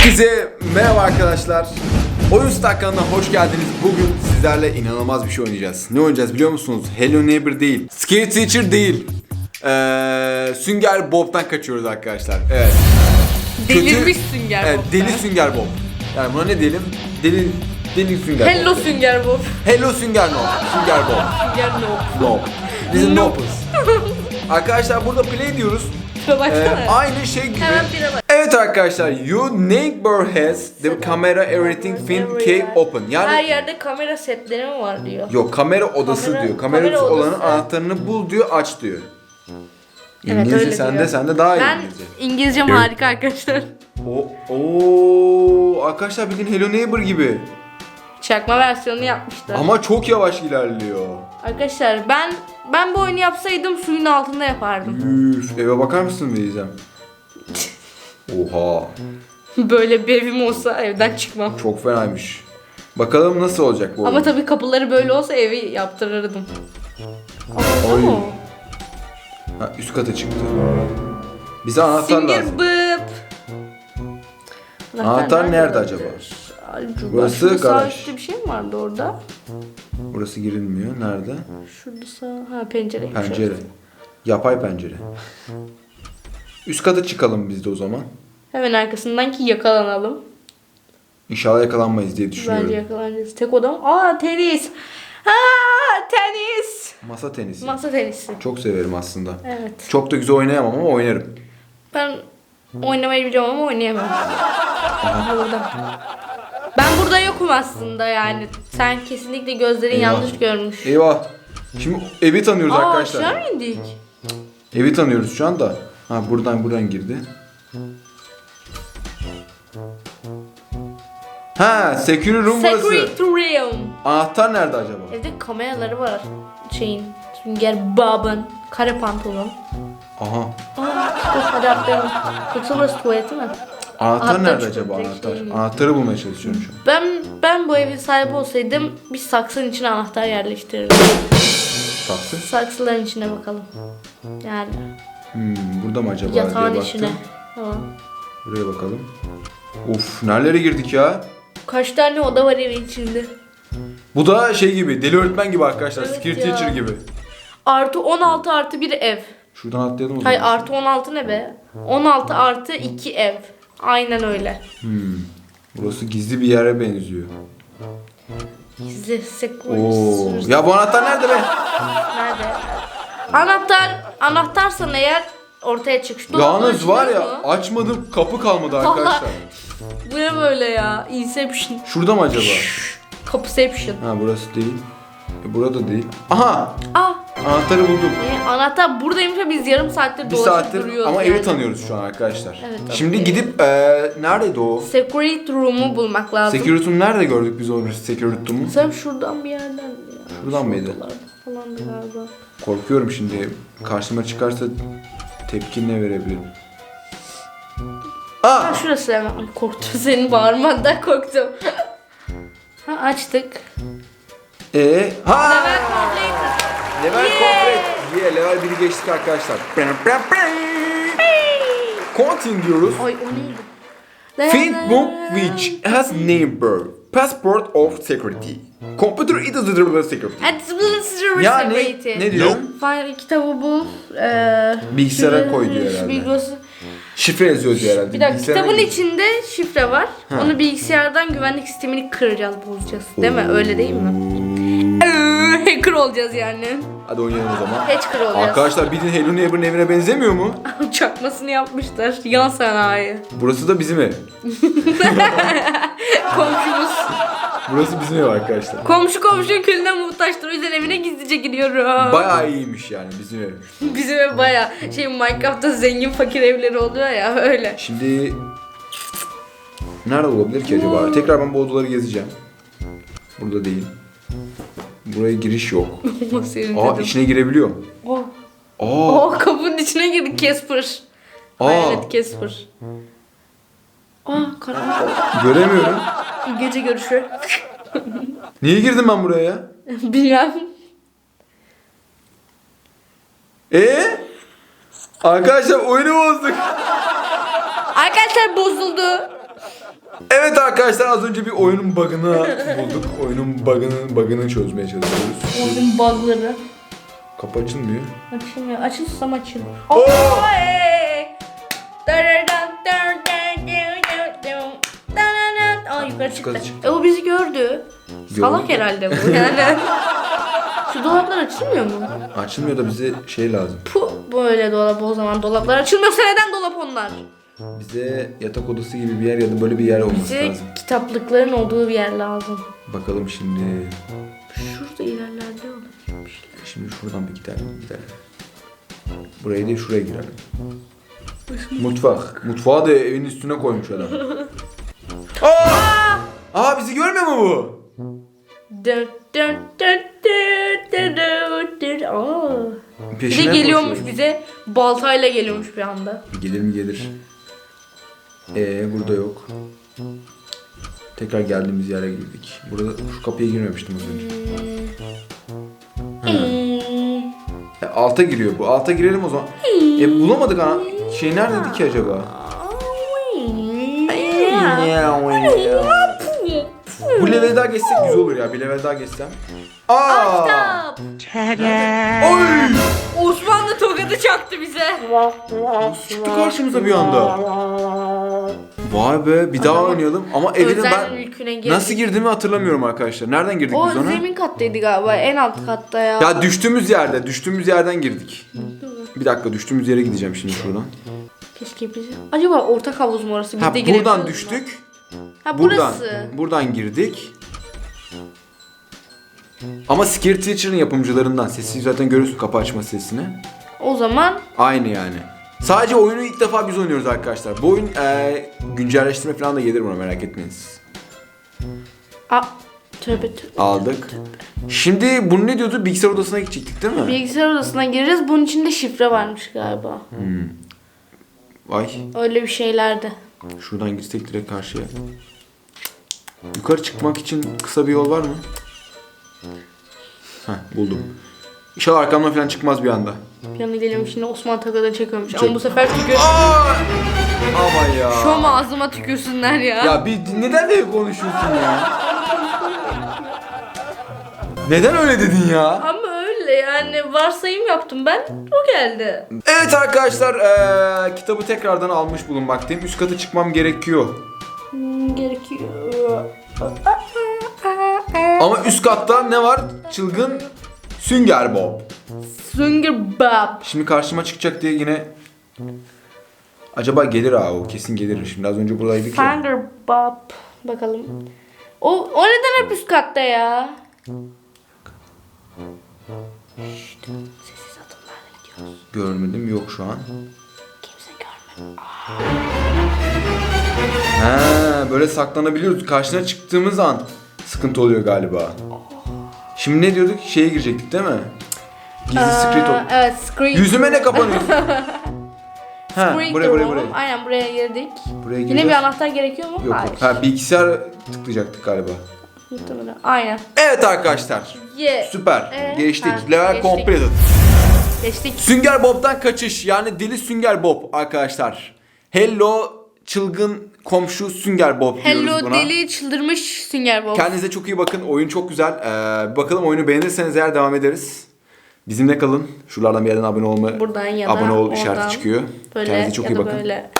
Herkese merhaba arkadaşlar. Oyun kanalına hoş geldiniz. Bugün sizlerle inanılmaz bir şey oynayacağız. Ne oynayacağız biliyor musunuz? Hello Neighbor değil. Scary Teacher değil. Ee, Sünger Bob'tan kaçıyoruz arkadaşlar. Evet. Delirmiş Sünger Evet, Bob. deli Sünger Bob. Yani buna ne diyelim? Deli deli Sünger Bob. Hello Sünger Bob. Hello Sünger No. Sünger Bob. Sünger no. No. Bizim No. Nopus. Arkadaşlar burada play diyoruz. Ee, aynı şey gibi. Hemen bire bak. Evet arkadaşlar, your neighbor has the camera everything fin cave open. Her Yani yerde kamera setleri mi var diyor. yok kamera odası Kamera- diyor. Kamera, kamera olanın odası. anahtarını bul diyor, aç diyor. Evet, İngilizce öyle sende diyor. sende daha iyi Ben İngilizce. İngilizcem harika arkadaşlar. O oo arkadaşlar bildiğin Hello Neighbor gibi. Çakma versiyonunu yapmışlar. Ama çok yavaş ilerliyor. Arkadaşlar ben ben bu oyunu yapsaydım suyun altında yapardım. Üf, eve bakar mısın Beyzem? Oha, Böyle bir evim olsa evden çıkmam. çok fenaymış. Bakalım nasıl olacak bu Ama oyun. tabii kapıları böyle olsa evi yaptırırdım. Ama Oy. o. Ha, üst kata çıktı. Bize anahtar Sünger lazım. Bob. Anahtar nerede acaba? Ay, Burası Burası garaj. bir şey mi vardı orada? Burası girilmiyor. Nerede? Şurada sağ... Ha pencere. Pencere. Yapay pencere. Üst kata çıkalım biz de o zaman. Hemen arkasından ki yakalanalım. İnşallah yakalanmayız diye Bence düşünüyorum. yakalanacağız. Tek odam. Aa tenis. Ha tenis. Masa tenisi. Masa tenisi. Çok severim aslında. Evet. Çok da güzel oynayamam ama oynarım. Ben oynamayı biliyorum ama oynayamam. Aha, burada. Ben burada yokum aslında yani. Sen kesinlikle gözlerin Eyvah. yanlış görmüş. Eyvah. Şimdi evi tanıyoruz Aa arkadaşlar. aşağı mı indik? Evi tanıyoruz şu anda. Ha buradan buradan girdi. Ha, security room burası. Secret room. Anahtar nerede acaba? Evde kameraları var. Şeyin. Sünger Baba'nın. Kare pantolon. Aha. Aa, dur hadi atlayalım. Yoksa burası tuvaleti mi? Anahtar Anahtar nerede acaba şey anahtar? mi? Anahtarı bulmaya çalışıyorum şu an. Ben ben bu evin sahibi olsaydım bir saksının içine anahtar yerleştirirdim. Saksı. Saksıların içine bakalım. Yani Hmm, burada mı acaba yatağın diye içine. baktım. Tamam. Buraya bakalım. Uf nerelere girdik ya? Kaç tane oda var evin içinde? Bu da şey gibi deli öğretmen gibi arkadaşlar. Evet Security ya. teacher gibi. Artı 16 artı bir ev. Şuradan atlayalım o zaman. Hayır artı 16 ne be? 16 artı 2 ev. Aynen öyle. Hmm. Burası gizli bir yere benziyor. Gizli secret. Oo. Ya bu anahtar nerede be? Nerede? Anahtar, anahtarsan eğer ortaya çık. Şu dolabın Yalnız var ya mi? açmadım kapı kalmadı Vallahi. arkadaşlar. Bu ne böyle ya? Inception. Şurada mı acaba? Kapıception. Ha burası değil. E, burada değil. Aha! Ah Anahtarı buldum. e, anahtar buradaymış ve biz yarım saattir Bir dolaşıp saattir duruyoruz ama yani. evi tanıyoruz şu an arkadaşlar. Evet, Şimdi tabii. gidip e, neredeydi o? Secret room'u bulmak lazım. Security room nerede gördük biz o security room'u? Sen şuradan bir yerden ya. Şuradan mıydı? Şuralarda Falandı galiba. Korkuyorum şimdi. Karşıma çıkarsa tepki ne verebilirim? Aa! Ha şurası hemen. Ay, Korktum senin bağırmandan korktum. ha açtık. E ha! Level complete. Level Yeah! complete. Yeah, level 1'i geçtik arkadaşlar. Continue diyoruz. Ay o neydi? Find book which has neighbor. Passport of security. Computer it is. Yani ne diyor? Fire kitabı bul. Ee, Bilgisayara koy diyor herhalde. bilgisayar- Şifre yazıyor diyor herhalde. Bir dakika Bilgisayara kitabın gir. içinde şifre var. Onu bilgisayardan güvenlik sistemini kıracağız, bozacağız. Değil mi? Öyle değil mi? Hacker olacağız yani. Hadi oynayalım o zaman. Hacker olacağız. Arkadaşlar bildiğin Hello Neighbor'ın evine benzemiyor mu? Çakmasını yapmışlar. Yan sanayi. Burası da bizim ev. Komşumuz. Burası bizim ev arkadaşlar. Komşu komşunun külüne muhtaçtır. O yüzden evine gizlice gidiyorum. Bayağı iyiymiş yani bizim ev. Bizim ev baya şey Minecraft'ta zengin fakir evleri oluyor ya öyle. Şimdi nerede olabilir ki acaba? Tekrar ben bu odaları gezeceğim. Burada değil. Buraya giriş yok. Senin Aa dedim. içine girebiliyor. Oh. Aa, oh kapının içine girdik Casper. aa Hayalet Casper. Aa karanlık göremiyorum. Gece görüşü. Niye girdim ben buraya ya? Bilmem. Ee? Arkadaşlar oyunu bozduk. Arkadaşlar bozuldu. Evet arkadaşlar az önce bir oyunun bug'ını bulduk. Oyunun bug'ını bug'ını çözmeye çalışıyoruz. Oyunun bug'ları. Kapı açılmıyor. Açılmıyor. Açılsam açıl. Oo! Oy! Yukarı çıktı. Yukarı çıktı. E o bizi gördü. Salak Gördü. herhalde bu yani. Şu dolaplar açılmıyor mu? Açılmıyor da bize şey lazım. Puh böyle dolap o zaman dolaplar açılmıyorsa neden dolap onlar? Bize yatak odası gibi bir yer ya da böyle bir yer olması Bize lazım. kitaplıkların olduğu bir yer lazım. Bakalım şimdi. Şurada ilerlerde olur. Şimdi şuradan bir gidelim. gidelim. Buraya değil şuraya girelim. Mutfak. Mutfağı da evin üstüne koymuş adam. Bizi görmüyor mu bu? Aa. Bir de Peşinden geliyormuş koşuyoruz. bize baltayla geliyormuş bir anda. Gelir mi gelir. Ee burada yok. Tekrar geldiğimiz yere girdik. Burada şu kapıya girmemiştim az önce. Hmm. E, alta giriyor bu. Alta girelim o zaman. E bulamadık ana. Şey neredeydi ki acaba? Bu level daha geçsek güzel olur ya. Bir level daha geçsem. Aa! Kitap. Oy! Osmanlı tokadı çaktı bize. Çıktı karşımıza bir anda. Vay be bir daha oynayalım ama evine Özel ben mülküne girdik. nasıl girdiğimi hatırlamıyorum arkadaşlar. Nereden girdik O biz ona? zemin kattaydı galiba en alt katta ya. Ya düştüğümüz yerde, düştüğümüz yerden girdik. Bir dakika düştüğümüz yere gideceğim şimdi şuradan. Keşke bizi. Acaba ortak havuz mu orası? Biz Ha de girebiliyor buradan muyuz? düştük. Ha Buradan. burası. Buradan girdik. Ama Scare Teacher'ın yapımcılarından. Sesi zaten görüyorsun kapı açma sesini. O zaman Aynı yani. Sadece oyunu ilk defa biz oynuyoruz arkadaşlar. Bu oyun eee, güncelleştirme falan da gelir buna merak etmeyin siz. a tövbe tövbe. Aldık. Şimdi bunu ne diyordu? Bilgisayar odasına gidecektik değil mi? Bilgisayar odasına gireceğiz. Bunun içinde şifre varmış galiba. Ay Öyle bir şeylerdi. Şuradan girsek direkt karşıya. Yukarı çıkmak için kısa bir yol var mı? Heh buldum. İnşallah arkamdan falan çıkmaz bir anda. Bir anda geliyorum şimdi Osman Taka'dan çekiyormuş. Çek. Ama bu sefer tükür. Aa! Ama ya. Şu an ağzıma tükürsünler ya. Ya bir neden böyle konuşuyorsun ya? Neden öyle dedin ya? Ama yani varsayım yaptım ben. O geldi. Evet arkadaşlar eee, kitabı tekrardan almış bulunmaktayım. Üst kata çıkmam gerekiyor. Hmm, gerekiyor. Ama üst katta ne var? Çılgın Sünger Bob. Sünger Bob. Şimdi karşıma çıkacak diye yine Acaba gelir ha o kesin gelir. Şimdi az önce buradaydık ya. Sünger Bob. Bakalım. O, o neden hep üst katta ya? Şşt, sessiz adımlarla gidiyoruz. Görmedim yok şu an. Kimse görmedi. He böyle saklanabiliyoruz. Karşına çıktığımız an sıkıntı oluyor galiba. Şimdi ne diyorduk? Şeye girecektik değil mi? Gizli secret Aa, ol. Evet, Screen. Yüzüme ne kapanıyor? ha, buraya buraya buraya. Aynen buraya girdik. Buraya Yine gireceğiz. bir anahtar gerekiyor mu? Yok Hayır. Ha bilgisayar tıklayacaktık galiba. Muhtemelen. Aynen. Evet arkadaşlar. Yeah. Süper. Ee, geçtik. ha, Level geçtik. completed. Geçtik. Sünger Bob'dan kaçış. Yani deli Sünger Bob arkadaşlar. Hello çılgın komşu Sünger Bob diyoruz Hello buna. deli çıldırmış Sünger Bob. Kendinize çok iyi bakın. Oyun çok güzel. Ee, bakalım oyunu beğenirseniz eğer devam ederiz. Bizimle kalın. Şuralardan bir yerden abone olma. Buradan ya da abone ol işareti çıkıyor. Böyle Kendinize çok iyi bakın. böyle.